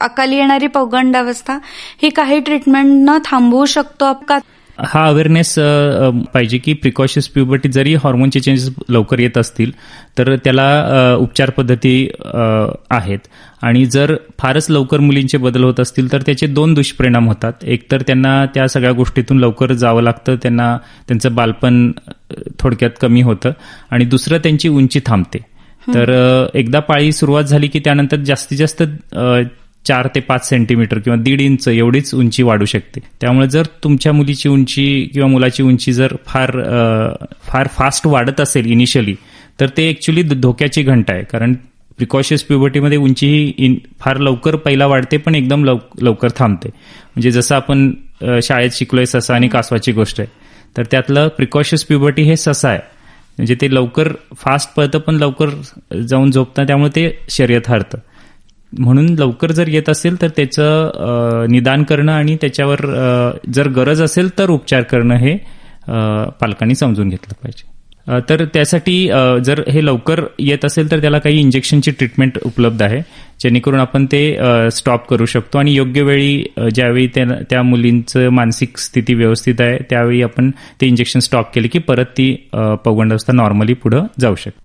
अकाली येणारी पौगंडावस्था ही काही ट्रीटमेंट न थांबवू शकतो का हा अवेअरनेस पाहिजे की प्रिकॉशन्स प्युबर्टी जरी हॉर्मोनचे चेंजेस लवकर येत असतील तर त्याला उपचार पद्धती आहेत. आणि जर फारच लवकर मुलींचे बदल होत असतील तर त्याचे दोन दुष्परिणाम होतात. एक तर त्यांना त्या सगळ्या गोष्टीतून लवकर जावं लागतं त्यांना त्यांचं बालपण थोडक्यात कमी होतं. आणि दुसरं त्यांची उंची थांबते. तर एकदा पाळी सुरुवात झाली की त्यानंतर जास्तीत जास्त चार ते पाच सेंटीमीटर किंवा दीड इंच एवढीच उंची वाढू शकते. त्यामुळे जर तुमच्या मुलीची उंची किंवा मुलाची उंची जर फार फार फास्ट वाढत असेल इनिशियली तर ते ऍक्च्युली धोक्याची घंटा आहे. कारण प्रिकॉशियस प्युबर्टीमध्ये उंची ही इन- फार लवकर पहिला वाढते पण एकदम लव- लवकर थांबते. म्हणजे जसं आपण शाळेत शिकलोय ससा आणि कासवाची गोष्ट आहे. तर त्यातलं प्रिकॉशियस प्युबर्टी हे ससा आहे. म्हणजे ते लवकर फास्ट पळतं पण लवकर जाऊन झोपतं त्यामुळे ते शर्यत हरतं. म्हणून लवकर जर येत असेल तर त्याचं निदान करणं आणि त्याच्यावर जर गरज असेल तर उपचार करणं हे पालकांनी समजून घेतलं पाहिजे. तर त्यासाठी जर हे लवकर येत असेल तर त्याला काही इंजेक्शनची ट्रीटमेंट उपलब्ध आहे जेणेकरून आपण ते स्टॉप करू शकतो आणि योग्य वेळी ज्यावेळी त्या- मुलींचं मानसिक स्थिती व्यवस्थित आहे त्यावेळी आपण ते इंजेक्शन स्टॉप केले की परत ती अ, पौगंडावस्था नॉर्मली पुढं जाऊ शकते.